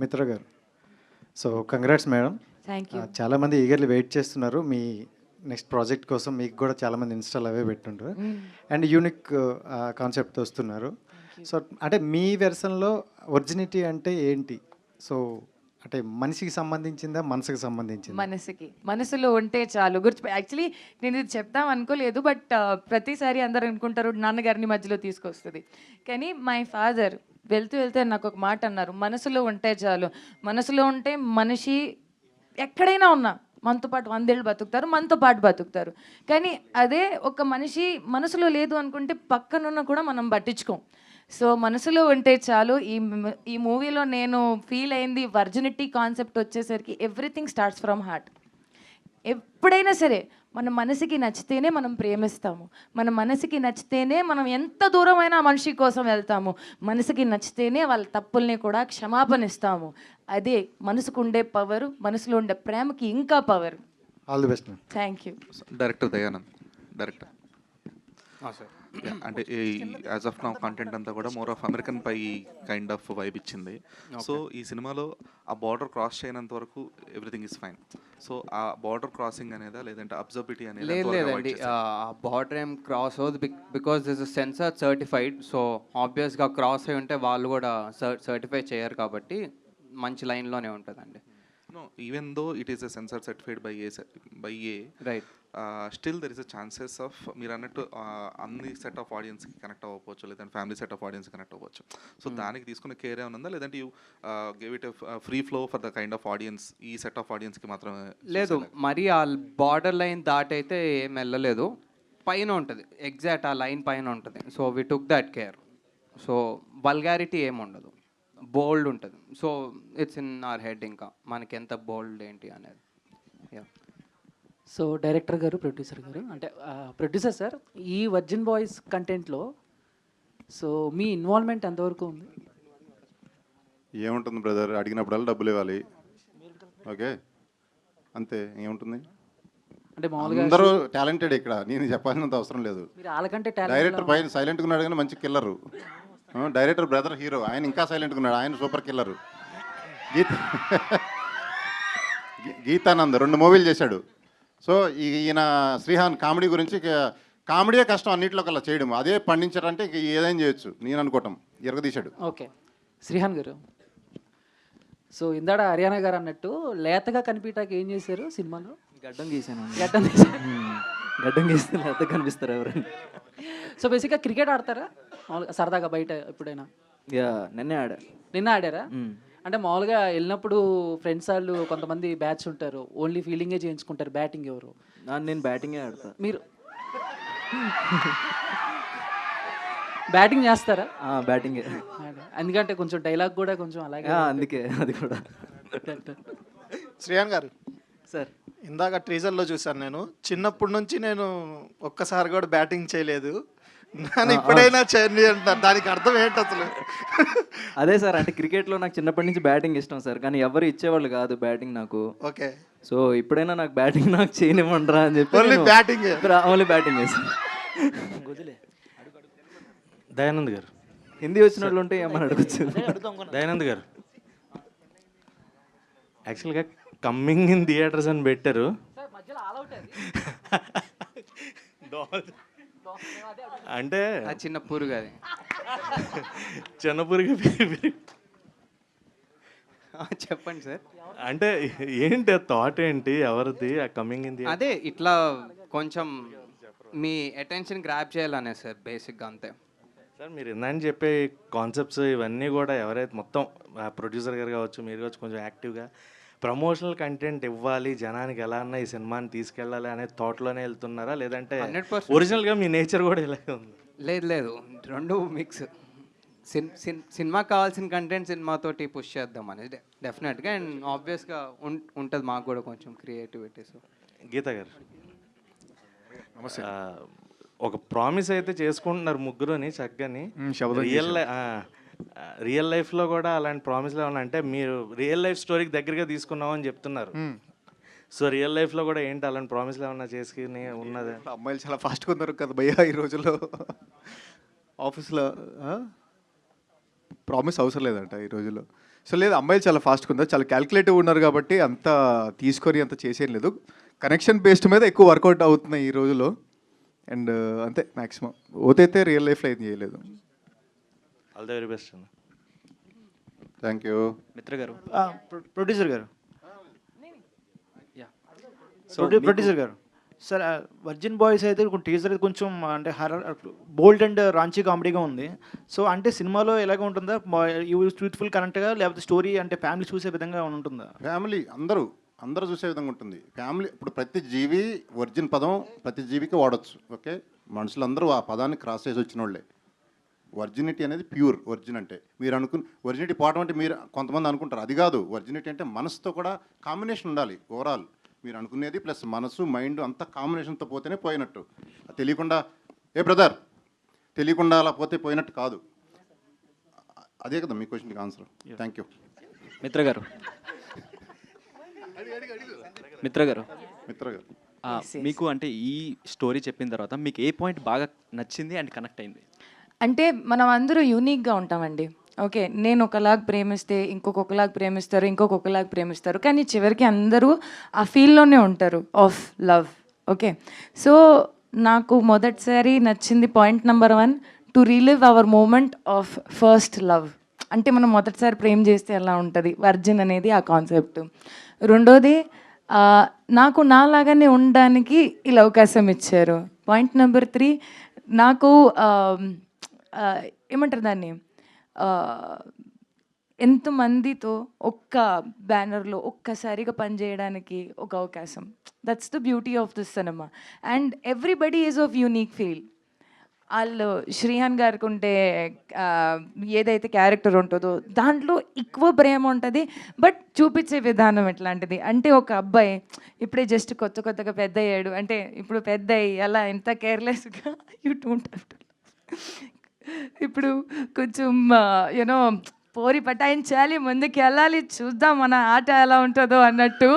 మిత్ర గారు. So congrats madam thank you చాలా మంది ఈగర్లీ వెయిట్ చేస్తున్నారు. మీ నెక్స్ట్ ప్రాజెక్ట్ కోసం మీకు కూడా చాలా మంది ఇన్స్టాల్ అవే పెట్టుంటారు. అండ్ యూనిక్ కాన్సెప్ట్ వస్తున్నారు. సో అంటే మీ వెర్షన్లో ఒరిజినిటీ అంటే ఏంటి? సో అంటే మనిషికి సంబంధించిందా మనసుకి సంబంధించిందా? మనసుకి. మనసులో ఉంటే చాలు. గుర్తు యాక్చువల్లీ నేను ఇది చెప్తాం అనుకోలేదు బట్ ప్రతిసారి అందరు అనుకుంటారు నాన్నగారిని మధ్యలో తీసుకొస్తుంది. కానీ మై ఫాదర్ వెళ్తూ వెళ్తే నాకు ఒక మాట అన్నారు మనసులో ఉంటే చాలు. మనసులో ఉంటే మనిషి ఎక్కడైనా ఉన్నా మనతో పాటు వందేళ్ళు బతుకుతారు మనతో పాటు బతుకుతారు. కానీ అదే ఒక మనిషి మనసులో లేదు అనుకుంటే పక్కనున్న కూడా మనం పట్టించుకోం. సో మనసులో ఉంటే చాలు. ఈ ఈ మూవీలో నేను ఫీల్ అయింది వర్జినిటీ కాన్సెప్ట్ వచ్చేసరికి ఎవ్రీథింగ్ స్టార్ట్స్ ఫ్రమ్ హార్ట్ ఎప్పుడైనా సరే మన మనసుకి నచ్చితేనే మనం ప్రేమిస్తాము. మన మనసుకి నచ్చితేనే మనం ఎంత దూరమైనా మనిషి కోసం వెళ్తాము. మనసుకి నచ్చితేనే వాళ్ళ తప్పుల్ని కూడా క్షమాపణ ఇస్తాము అదే మనసుకు ఉండే పవర్ మనసులో ఉండే ప్రేమకి ఇంకా power all the best thank you director Dayanand director అంటే యాజ్ ఆఫ్ నౌ కంటెంట్ అంతా కూడా more of American pie kind of vibe ఇచ్చింది. సో ఈ సినిమాలో ఆ బార్డర్ క్రాస్ చేయనంత వరకు ఎవ్రీథింగ్ ఇస్ ఫైన్ సో ఆ బార్డర్ క్రాసింగ్ అనేదా లేదంటే అబ్జర్బిలిటీ అనేది లేదు లేదండి. బార్డర్ ఏం క్రాస్ అవుతుంది because this censor certified so ఆబ్వియస్గా క్రాస్ అయి ఉంటే వాళ్ళు కూడా సర్టిఫై చేయరు కాబట్టి మంచి లైన్లోనే ఉంటుందండి. No even though it is a censor certified by A by A right still there is a chances of మీరు అన్నట్టు uh, అన్ని సెట్ ఆఫ్ ఆడియన్స్కి కనెక్ట్ అవ్వచ్చు లేదంటే family set of audience connect అవ్వచ్చు సో దానికి తీసుకున్న కేర్ ఏమైనా లేదంటే you gave it free flow for the kind of audience ఈ సెట్ ఆఫ్ ఆడియన్స్కి మాత్రమే లేదు మరి ఆ బార్డర్ లైన్ దాటైతే ఏం వెళ్ళలేదు. పైన ఉంటుంది ఎగ్జాక్ట్ ఆ లైన్ పైన ఉంటుంది. So we took that care so vulgarity ఏమి ఉండదు. బోల్డ్ ఉంటుంది. So it's in our head ఇంకా. మనకి ఎంత బోల్డ్ ఏంటి అనేది. సో డైరెక్టర్ గారు ప్రొడ్యూసర్ గారు అంటే ప్రొడ్యూసర్ సార్ ఈ వర్జిన్ బాయ్స్ కంటెంట్లో సో మీ ఇన్వాల్వ్మెంట్ ఎంతవరకు ఉంది? ఏముంటుంది బ్రదర్ అడిగినప్పుడల్లా డబ్బులు ఇవ్వాలి. ఓకే అంతే. ఏముంటుంది? అంటే మామూలుగా అందరూ టాలెంటెడ్ ఇక్కడ. నేను చెప్పాల్సినంత అవసరం లేదు. మీరు వాళ్ళకంటే టాలెంట్ డైరెక్టర్ పైన సైలెంట్గా ఉన్నాడు కానీ మంచి కిల్లరు డైరెక్టర్ బ్రదర్ హీరో. ఆయన ఇంకా సైలెంట్గా ఉన్నాడు. ఆయన సూపర్ కిల్లరు గీత గీతానంద్ రెండు మూవీలు చేశాడు. సో ఈ- ఈయన శ్రీహాన్ కామెడీ గురించి కామెడీయే కష్టం అన్నింటిలో కల్లా చేయడం. అదే పండించారంటే ఇంక ఏదైనా చేయొచ్చు. నేను అనుకోవటం. ఎరగదీశాడు. ఓకే. శ్రీహాన్ గారు. సో ఇందాడ హర్యానా గారు అన్నట్టు లేతగా కనిపించడానికి ఏం చేశారు సినిమాలో? గడ్డం గీసాను గడ్డం. గడ్డం గీస్తే లేత కనిపిస్తారు ఎవరైనా సో బేసిక్గా క్రికెట్ ఆడతారా? మామూలుగా సరదాగా బయట ఎప్పుడైనా? యా నిన్నే ఆడా. నిన్న ఆడారా? అంటే మామూలుగా వెళ్ళినప్పుడు ఫ్రెండ్స్ వాళ్ళు కొంతమంది బ్యాచ్ ఉంటారు. ఓన్లీ ఫీల్డింగే చేయించుకుంటారు బ్యాటింగ్ ఎవరు? నా- నేను బ్యాటింగే ఆడతా. మీరు? బ్యాటింగ్ చేస్తారా? బ్యాటింగే. ఎందుకంటే కొంచెం డైలాగ్ కూడా కొంచెం అలాగే అందుకే అది కూడా. శ్రేయాన్ గారు సార్. ఇందాక ట్రీజర్లో చూశాను నేను. చిన్నప్పటి నుంచి నేను ఒక్కసారి కూడా బ్యాటింగ్ చేయలేదు. నన్ను ఇప్పుడైనా చేయండి అంటారు దానికి అర్థం ఏంటి అసలు? అదే సార్ అంటే క్రికెట్లో నాకు చిన్నప్పటి నుంచి బ్యాటింగ్ ఇష్టం సార్ కానీ ఎవరు ఇచ్చేవాళ్ళు కాదు బ్యాటింగ్ నాకు. ఓకే. సో ఇప్పుడైనా నాకు బ్యాటింగ్ నాకు చేయనివ్వండిరా అని చెప్పి ఓన్లీ బ్యాటింగ్ ఓన్లీ బ్యాటింగ్ చేస్తాను దయానంద్ గారు. హిందీ వచ్చిన వాళ్ళు ఉంటే ఏమని అడగచ్చు? దయానంద్ గారు. యాక్చువల్గా కమ్మింగ్ ఇన్ థియేటర్స్ అని పెట్టారు. అంటే ఆ చిన్న పురుగు అది. చిన్నపురిగా పెరిగి చెప్పండి సార్. అంటే ఏంటి థాట్ ఏంటి? ఎవరిది? ఆ కమింగ్ ఇన్ అదే ఇట్లా కొంచెం మీ అటెన్షన్ గ్రాప్ చేయాలనే సార్ బేసిక్గా అంతే. సార్ మీరు ఇందని చెప్పే కాన్సెప్ట్స్ ఇవన్నీ కూడా ఎవరైతే మొత్తం ప్రొడ్యూసర్ గారు కావచ్చు మీరు కావచ్చు కొంచెం యాక్టివ్గా ప్రమోషనల్ కంటెంట్ ఇవ్వాలి జనానికి ఎలా అన్నా ఈ సినిమాని తీసుకెళ్ళాలి అనే థాట్లోనే వెళ్తున్నారా? లేదంటే 100%. ఒరిజినల్గా మీ నేచర్ కూడా ఇలాగే ఉంది. లేదు లేదు. రెండు మిక్స్ సిన్ సిన్ సినిమాకి కావాల్సిన కంటెంట్ సినిమాతోటి పుష్ చేద్దాం అనేది డెఫినెట్గా అండ్ ఆబ్వియస్గా ఉంటుంది మాకు కూడా కొంచెం క్రియేటివిటీ సో గీత గారు. ఆ, ఒక ప్రామిస్ అయితే చేసుకుంటున్నారు ముగ్గురుని చక్కని. రియల్ రియల్ లైఫ్లో కూడా అలాంటి ప్రామిస్లు ఏమన్నా అంటే మీరు రియల్ లైఫ్ స్టోరీకి దగ్గరగా తీసుకున్నాం అని చెప్తున్నారు. సో రియల్ లైఫ్లో కూడా ఏంటి అలాంటి ప్రామిస్లు ఏమన్నా చేసుకుని ఉన్నది? అమ్మాయిలు చాలా ఫాస్ట్గా ఉన్నారు కదా భయ్యా ఈ రోజుల్లో. ఆఫీస్లో ప్రామిస్ అవసరం లేదంట ఈ రోజుల్లో. సో లేదు అమ్మాయిలు చాలా ఫాస్ట్గా ఉన్నారు చాలా క్యాల్కులేటివ్ ఉన్నారు కాబట్టి అంత తీసుకొని అంత చేసేం లేదు. కనెక్షన్ బేస్డ్ మీద ఎక్కువ వర్కౌట్ అవుతున్నాయి ఈ రోజులో అండ్ అంతే మ్యాక్సిమం ఓతైతే రియల్ లైఫ్లో ఏం చేయలేదు. ఆల్ ద వెరీ బెస్ట్ అన్న థ్యాంక్ యూ మిత్ర గారు ప్రొడ్యూసర్ గారు ప్రొడ్యూసర్ గారు సార్ వర్జిన్ బాయ్స్ అయితే టీజర్ కొంచెం అంటే హర్రర్ బోల్డ్ అండ్ రాంచీ కామెడీగా ఉంది. సో అంటే సినిమాలో ఎలాగ ఉంటుందా? ట్రూత్ఫుల్ కరెక్ట్గా లేకపోతే స్టోరీ అంటే ఫ్యామిలీ చూసే విధంగా ఉంటుందా? ఫ్యామిలీ అందరూ అందరూ చూసే విధంగా ఉంటుంది. ఫ్యామిలీ ఇప్పుడు ప్రతి జీవి ఒరిజిన్ పదం ప్రతి జీవికి వాడచ్చు ఓకే? మనుషులందరూ ఆ పదాన్ని క్రాస్ చేసి వచ్చిన వాళ్ళే వర్జినిటీ అనేది ప్యూర్ ఒరిజిన్ అంటే. మీరు అనుకుని ఒరిజినిటీ పోవడం అంటే మీరు కొంతమంది అనుకుంటారు. అది కాదు ఒరిజినిటీ అంటే మనసుతో కూడా కాంబినేషన్ ఉండాలి ఓవరాల్ మీరు అనుకునేది ప్లస్ మనసు మైండ్ అంతా కాంబినేషన్తో పోతేనే పోయినట్టు. తెలియకుండా ఏ బ్రదర్ తెలియకుండా అలా పోతే పోయినట్టు కాదు. అదే కదా మీ క్వశ్చన్కి ఆన్సర్ థ్యాంక్ యూ మిత్ర గారు మిత్ర గారు మిత్ర గారు మీకు అంటే ఈ స్టోరీ చెప్పిన తర్వాత మీకు ఏ పాయింట్ బాగా నచ్చింది అండ్ కనెక్ట్ అయింది? అంటే మనం అందరూ యూనిక్గా ఉంటామండి. ఓకే నేను ఒకలాగా ప్రేమిస్తే ఇంకొకలాగా ప్రేమిస్తారు ఇంకొకలాగా ప్రేమిస్తారు. కానీ చివరికి అందరూ ఆ ఫీల్డ్లోనే ఉంటారు ఆఫ్ లవ్ ఓకే సో నాకు మొదటిసారి నచ్చింది point number one to relive our moment of first love అంటే మనం మొదటిసారి ప్రేమ చేస్తే ఎలా ఉంటుంది? వర్జిన్ అనేది ఆ కాన్సెప్ట్ రెండోది నాకు నాలాగానే ఉండడానికి ఇలా అవకాశం ఇచ్చారు. పాయింట్ నెంబర్ త్రీ నాకు ఏమంటారు దాన్ని? ఎంతమందితో ఒక్క బ్యానర్లో ఒక్కసారిగా పనిచేయడానికి ఒక అవకాశం. That's the beauty of this cinema and everybody is of unique feel వాళ్ళు శ్రీహాన్ గారికి ఉంటే ఏదైతే క్యారెక్టర్ ఉంటుందో దాంట్లో ఎక్కువ ప్రేమ ఉంటుంది బట్ చూపించే విధానం ఎట్లాంటిది అంటే ఒక అబ్బాయి ఇప్పుడే జస్ట్ కొత్త కొత్తగా పెద్ద అయ్యాడు అంటే ఇప్పుడు పెద్ద అయ్యి అలా ఎంత కేర్లెస్గా యూ డోంట్ హ్యావ్ టు ఇప్పుడు కొంచెం యూనో పోరి పటాయించాలి ముందుకు వెళ్ళాలి చూద్దాం మన ఆట ఎలా ఉంటుందో అన్నట్టు.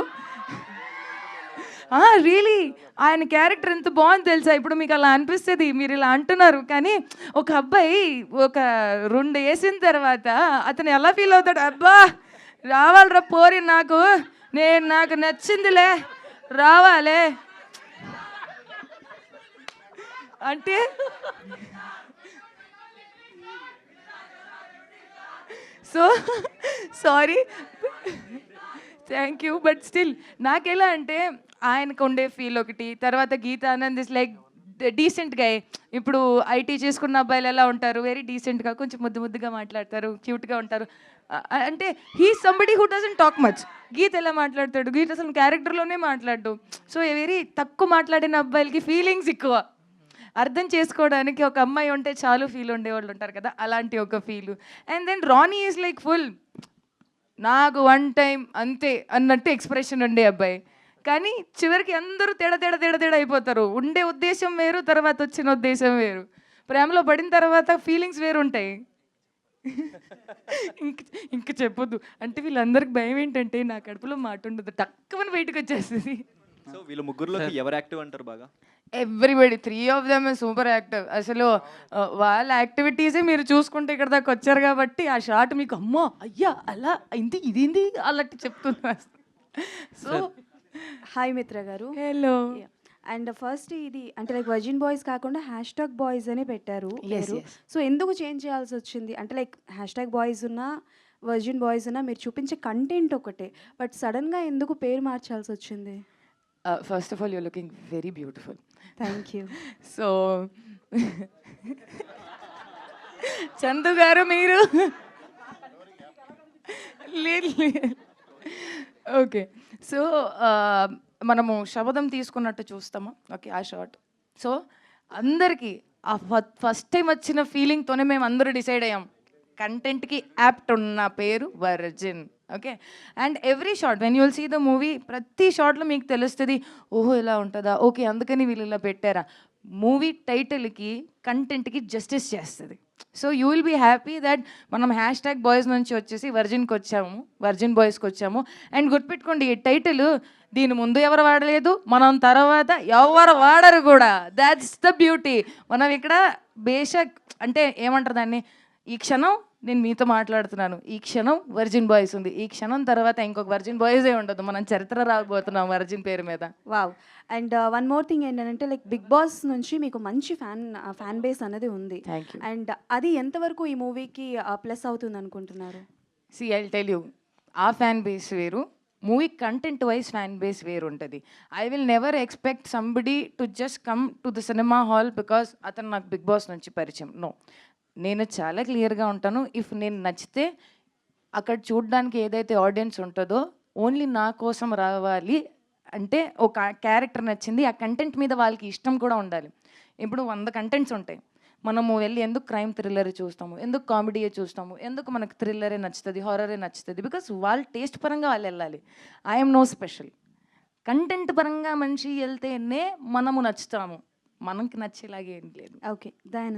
రియలీ ఆయన క్యారెక్టర్ ఎంత బాగుంది తెలుసా? ఇప్పుడు మీకు అలా అనిపిస్తుంది మీరు ఇలా అంటున్నారు కానీ ఒక అబ్బాయి ఒక రెండు వేసిన తర్వాత అతను ఎలా ఫీల్ అవుతాడు? అబ్బా రావాలిరా పోరి నాకు నేను నాకు నచ్చిందిలే రావాలే. అంటే so sorry thank you but still నాకెలా అంటే ఆయనకు ఉండే ఫీల్ ఒకటి తర్వాత గీత ఆనంద్ ఇస్ లైక్ డీసెంట్గా ఇప్పుడు ఐటీ చేసుకున్న అబ్బాయిలు ఎలా ఉంటారు? వెరీ డీసెంట్గా కొంచెం ముద్దు ముద్దుగా మాట్లాడతారు క్యూట్గా ఉంటారు. అంటే he somebody who doesn't talk much Geetha ఎలా మాట్లాడతాడు? గీత అసలు క్యారెక్టర్లోనే మాట్లాడు సో వెరీ తక్కువ మాట్లాడిన అబ్బాయిలకి ఫీలింగ్స్ ఎక్కువ. అర్థం చేసుకోవడానికి ఒక అమ్మాయి ఉంటే చాలు ఫీల్ ఉండేవాళ్ళు ఉంటారు కదా అలాంటి ఒక feel and then Rani is like full నాకు వన్ టైం అంతే అన్నట్టు ఎక్స్ప్రెషన్ ఉండే అబ్బాయి. కానీ చివరికి అందరూ తేడా తేడా తేడా తేడా అయిపోతారు. ఉండే ఉద్దేశం వేరు తర్వాత వచ్చిన ఉద్దేశం వేరు. ప్రేమలో పడిన తర్వాత ఫీలింగ్స్ వేరు ఉంటాయి. ఇంక ఇంక చెప్పొద్దు. అంటే వీళ్ళందరికి భయం ఏంటంటే నా కడుపులో మాట ఉండదు. టక్కుమని బయటకు వచ్చేస్తుంది. సో వీళ్ళ ముగ్గురులోకి ఎవరు యాక్టివ్ అంటారు బాగా? Everybody three of them super active అసలు వాళ్ళ యాక్టివిటీసే మీరు చూసుకుంటే ఇక్కడ దాకా వచ్చారు కాబట్టి ఆ షాట్ మీకు అమ్మో అయ్యా అలా ఇంది ఇదేంది అన్నట్టు చెప్తున్నా. సో హాయ్ మిత్ర గారు. హలో అండ్ ఫస్ట్ ఇది అంటే లైక్ వర్జిన్ బాయ్స్ కాకుండా హ్యాష్ ట్యాగ్ బాయ్స్ అని పెట్టారు. సో ఎందుకు చేంజ్ చేయాల్సి వచ్చింది? అంటే లైక్ హ్యాష్ ట్యాగ్ బాయ్స్ ఉన్నా వర్జిన్ బాయ్స్ ఉన్నా మీరు చూపించే కంటెంట్ ఒకటే. బట్ సడన్గా ఎందుకు పేరు మార్చాల్సి వచ్చింది? First of all you looking very beautiful thank you so Chandu గారు మీరు లేదు ఓకే సో మనము శబదం తీసుకున్నట్టు చూస్తాము ఓకే ఆ షార్ట్ సో అందరికీ ఆ ఫస్ట్ టైం వచ్చిన ఫీలింగ్తోనే మేము అందరూ డిసైడ్ అయ్యాం కంటెంట్కి యాప్ట్ ఉన్న పేరు virgin okay and every short when you'll see the movie ప్రతి షార్ట్లో మీకు తెలుస్తుంది ఓహో ఇలా ఉంటుందా? ఓకే అందుకని వీళ్ళు ఇలా పెట్టారా? మూవీ టైటిల్కి కంటెంట్కి జస్టిస్ చేస్తుంది. So you will be happy that మనం హ్యాష్ ట్యాగ్ బాయ్స్ నుంచి వచ్చేసి వర్జిన్కి వచ్చాము వర్జిన్ బాయ్స్కి వచ్చాము. అండ్ గుర్తుపెట్టుకోండి ఈ టైటిల్ దీని ముందు ఎవరు వాడలేదు మనం తర్వాత ఎవరు వాడరు కూడా. దాట్స్ ద బ్యూటీ మనం ఇక్కడ బేషక్ అంటే ఏమంటారు దాన్ని? ఈ క్షణం నేను మీతో మాట్లాడుతున్నాను. ఈ క్షణం వర్జిన్ బాయ్స్ ఉంది. ఈ క్షణం తర్వాత ఇంకొక వర్జిన్ బాయ్సే ఉండదు. మనం చరిత్ర రాబోతున్నాం వర్జిన్ పేరు మీద. Wow and one more thing ఏంటంటే లైక్ బిగ్ బాస్ నుంచి మీకు మంచి ఫ్యాన్ ఫ్యాన్ బేస్ అనేది ఉంది. అండ్ అది ఎంతవరకు ఈ మూవీకి ప్లస్ అవుతుంది అనుకుంటున్నారు? సి ఐ టెల్ యూ ఆ ఫ్యాన్ బేస్ వేరు. Movie content wise fan base వేరు ఉంటుంది. I will never expect somebody to just come to the cinema hall because అతను నాకు బిగ్ బాస్ నుంచి పరిచయం. నో నేను చాలా క్లియర్గా ఉంటాను. ఇఫ్ నేను నచ్చితే అక్కడ చూడడానికి ఏదైతే ఆడియన్స్ ఉంటుందో ఓన్లీ నా కోసం రావాలి అంటే ఒక క్యారెక్టర్ నచ్చింది ఆ కంటెంట్ మీద వాళ్ళకి ఇష్టం కూడా ఉండాలి. ఇప్పుడు వంద కంటెంట్స్ ఉంటాయి. మనము వెళ్ళి ఎందుకు క్రైమ్ థ్రిల్లర్ చూస్తాము? ఎందుకు కామెడీయే చూస్తాము? ఎందుకు మనకు థ్రిల్లరే నచ్చుతుంది హారరే నచ్చుతుంది? బికాస్ వాళ్ళ టేస్ట్ పరంగా వాళ్ళు వెళ్ళాలి. I'm no special. కంటెంట్ పరంగా మనిషి వెళ్తేనే మనము నచ్చుతాము. మనకి నచ్చేలాగే ఏం లేదు. ఓకే. దయానంద్.